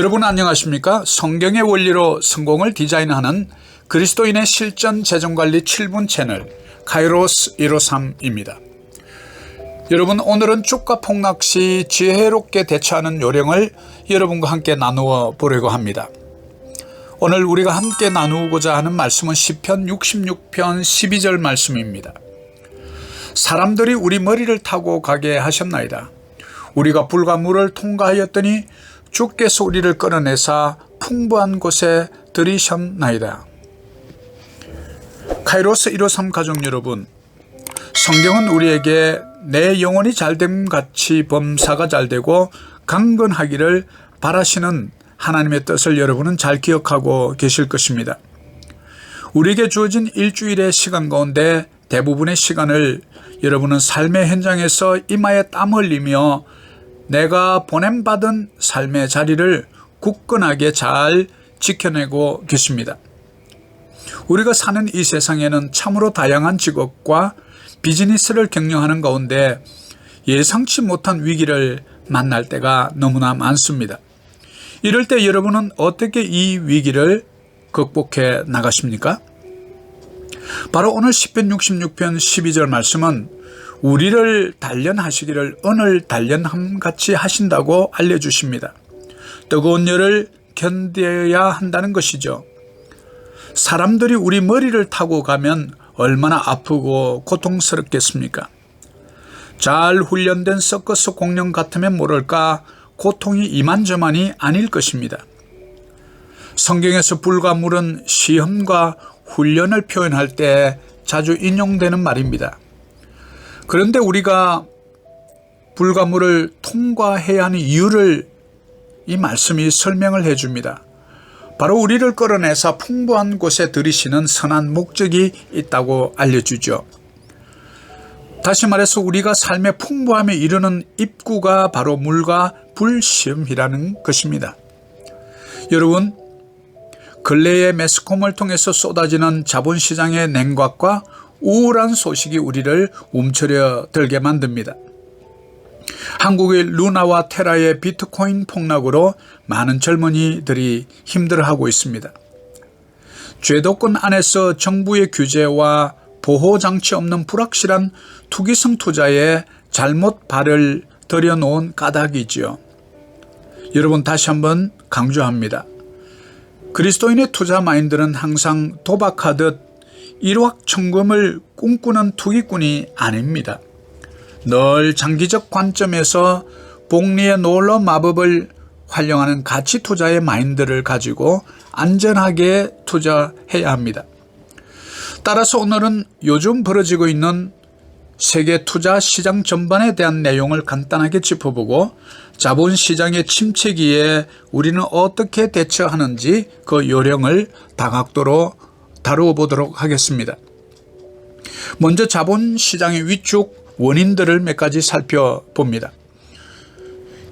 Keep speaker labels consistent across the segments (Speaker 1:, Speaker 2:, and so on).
Speaker 1: 여러분 안녕하십니까? 성경의 원리로 성공을 디자인하는 그리스도인의 실전 재정관리 7분 채널 카이로스 153입니다. 여러분 오늘은 주가 폭락 시 지혜롭게 대처하는 요령을 여러분과 함께 나누어 보려고 합니다. 오늘 우리가 함께 나누고자 하는 말씀은 시편 66편 12절 말씀입니다. 사람들이 우리 머리를 타고 가게 하셨나이다. 우리가 불과 물을 통과하였더니 주께서 우리를 끌어내사 풍부한 곳에 들이셨나이다. 카이로스 153 가족 여러분, 성경은 우리에게 내 영혼이 잘됨 같이 범사가 잘되고 강건하기를 바라시는 하나님의 뜻을 여러분은 잘 기억하고 계실 것입니다. 우리에게 주어진 일주일의 시간 가운데 대부분의 시간을 여러분은 삶의 현장에서 이마에 땀 흘리며 내가 보냄받은 삶의 자리를 굳건하게 잘 지켜내고 계십니다. 우리가 사는 이 세상에는 참으로 다양한 직업과 비즈니스를 경영하는 가운데 예상치 못한 위기를 만날 때가 너무나 많습니다. 이럴 때 여러분은 어떻게 이 위기를 극복해 나가십니까? 바로 오늘 10편 66편 12절 말씀은 우리를 단련하시기를 은을 단련함 같이 하신다고 알려주십니다. 뜨거운 열을 견뎌야 한다는 것이죠. 사람들이 우리 머리를 타고 가면 얼마나 아프고 고통스럽겠습니까? 잘 훈련된 서커스 공룡 같으면 모를까 고통이 이만저만이 아닐 것입니다. 성경에서 불과 물은 시험과 훈련을 표현할 때 자주 인용되는 말입니다. 그런데 우리가 불가물을 통과해야 하는 이유를 이 말씀이 설명을 해 줍니다. 바로 우리를 끌어내서 풍부한 곳에 들이시는 선한 목적이 있다고 알려주죠. 다시 말해서 우리가 삶의 풍부함에 이르는 입구가 바로 물과 불시험이라는 것입니다. 여러분, 근래의 매스컴을 통해서 쏟아지는 자본시장의 냉각과 우울한 소식이 우리를 움츠려 들게 만듭니다. 한국의 루나와 테라의 비트코인 폭락으로 많은 젊은이들이 힘들어하고 있습니다. 죄도권 안에서 정부의 규제와 보호장치 없는 불확실한 투기성 투자에 잘못 발을 들여놓은 까닭이지요. 여러분 다시 한번 강조합니다. 그리스도인의 투자 마인드는 항상 도박하듯 일확천금을 꿈꾸는 투기꾼이 아닙니다. 늘 장기적 관점에서 복리의 놀러 마법을 활용하는 가치 투자의 마인드를 가지고 안전하게 투자해야 합니다. 따라서 오늘은 요즘 벌어지고 있는 세계 투자 시장 전반에 대한 내용을 간단하게 짚어보고 자본 시장의 침체기에 우리는 어떻게 대처하는지 그 요령을 다각도로 다루어 보도록 하겠습니다. 먼저 자본 시장의 위축 원인들을 몇 가지 살펴봅니다.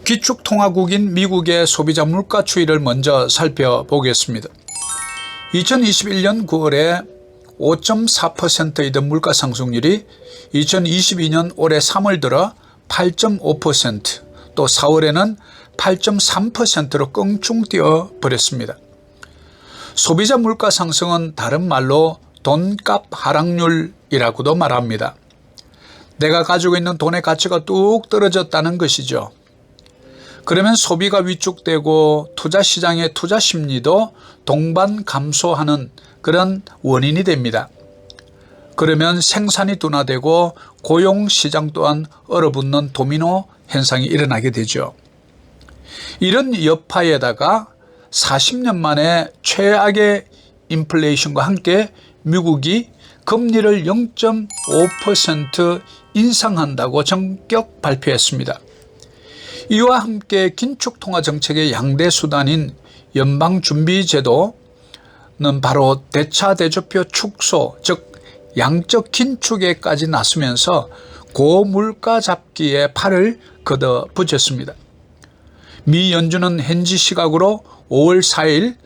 Speaker 1: 기축통화국인 미국의 소비자 물가 추이를 먼저 살펴보겠습니다. 2021년 9월에 5.4%이던 물가 상승률이 2022년 올해 3월 들어 8.5%또 4월에는 8.3%로 껑충 뛰어 버렸습니다. 소비자 물가 상승은 다른 말로 돈값 하락률이라고도 말합니다. 내가 가지고 있는 돈의 가치가 뚝 떨어졌다는 것이죠. 그러면 소비가 위축되고 투자 시장의 투자 심리도 동반 감소하는 그런 원인이 됩니다. 그러면 생산이 둔화되고 고용 시장 또한 얼어붙는 도미노 현상이 일어나게 되죠. 이런 여파에다가 40년 만에 최악의 인플레이션과 함께 미국이 금리를 0.5% 인상한다고 전격 발표했습니다. 이와 함께 긴축통화 정책의 양대 수단인 연방준비제도는 바로 대차대조표 축소, 즉 양적 긴축에까지 나서면서 고물가 잡기에 팔을 걷어 붙였습니다. 미 연준은 현지 시각으로 5월 4일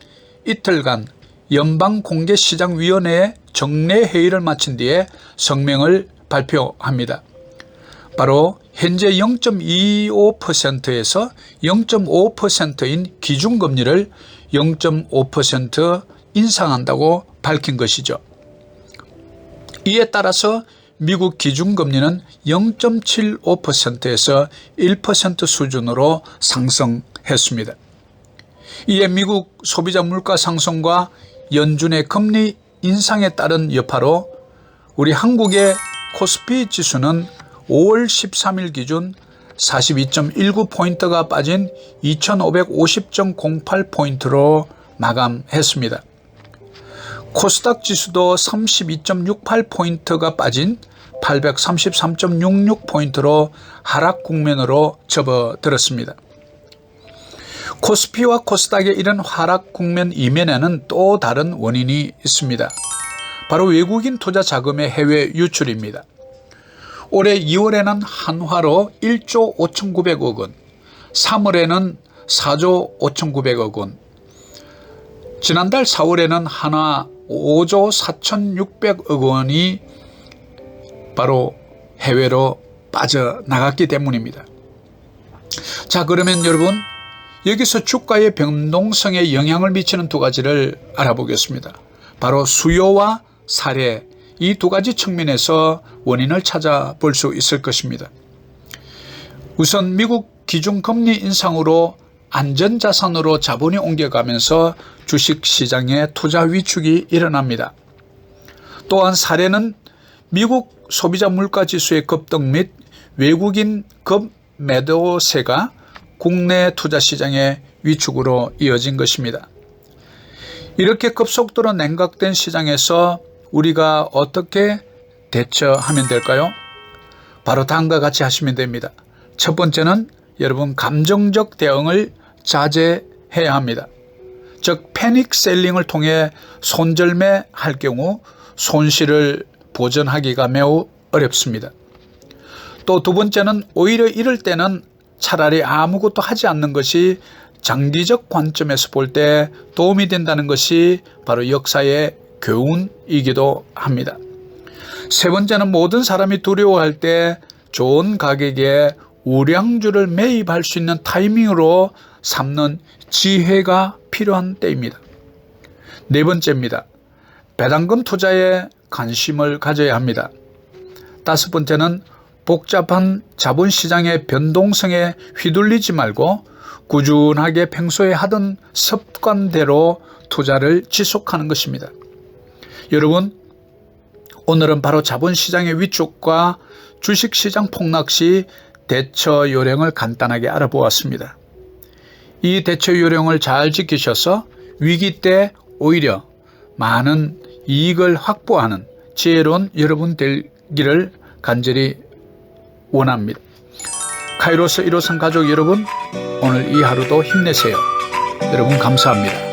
Speaker 1: 이틀간 연방공개시장위원회의 정례 회의를 마친 뒤에 성명을 발표합니다. 바로 현재 0.25%에서 0.5%인 기준금리를 0.5% 인상한다고 밝힌 것이죠. 이에 따라서 미국 기준금리는 0.75%에서 1% 수준으로 상승했습니다. 이에 미국 소비자 물가 상승과 연준의 금리 인상에 따른 여파로 우리 한국의 코스피 지수는 5월 13일 기준 42.19포인트가 빠진 2550.08포인트로 마감했습니다. 코스닥 지수도 32.68포인트가 빠진 833.66포인트로 하락 국면으로 접어들었습니다. 코스피와 코스닥의 이런 하락 국면 이면에는 또 다른 원인이 있습니다. 바로 외국인 투자 자금의 해외 유출입니다. 올해 2월에는 한화로 1조 5,900억 원, 3월에는 4조 5,900억 원, 지난달 4월에는 한화 5조 4,600억 원이 바로 해외로 빠져나갔기 때문입니다. 자, 그러면 여러분, 여기서 주가의 변동성에 영향을 미치는 두 가지를 알아보겠습니다. 바로 수요와 사례, 이 두 가지 측면에서 원인을 찾아볼 수 있을 것입니다. 우선 미국 기준금리 인상으로 안전자산으로 자본이 옮겨가면서 주식시장에 투자 위축이 일어납니다. 또한 사례는 미국 소비자 물가지수의 급등 및 외국인 급 매도세가 국내 투자 시장의 위축으로 이어진 것입니다. 이렇게 급속도로 냉각된 시장에서 우리가 어떻게 대처하면 될까요? 바로 다음과 같이 하시면 됩니다. 첫 번째는 여러분 감정적 대응을 자제해야 합니다. 즉 패닉 셀링을 통해 손절매 할 경우 손실을 보전하기가 매우 어렵습니다. 또 두 번째는 오히려 이럴 때는 차라리 아무것도 하지 않는 것이 장기적 관점에서 볼 때 도움이 된다는 것이 바로 역사의 교훈이기도 합니다. 세 번째는 모든 사람이 두려워할 때 좋은 가격에 우량주를 매입할 수 있는 타이밍으로 삼는 지혜가 필요한 때입니다. 네 번째입니다. 배당금 투자에 관심을 가져야 합니다. 다섯 번째는 복잡한 자본시장의 변동성에 휘둘리지 말고 꾸준하게 평소에 하던 습관대로 투자를 지속하는 것입니다. 여러분, 오늘은 바로 자본시장의 위축과 주식시장 폭락 시 대처 요령을 간단하게 알아보았습니다. 이 대처 요령을 잘 지키셔서 위기 때 오히려 많은 이익을 확보하는 지혜로운 여러분 되기를 간절히 원합니다. 카이로스 1호선 가족 여러분, 오늘 이 하루도 힘내세요. 여러분 감사합니다.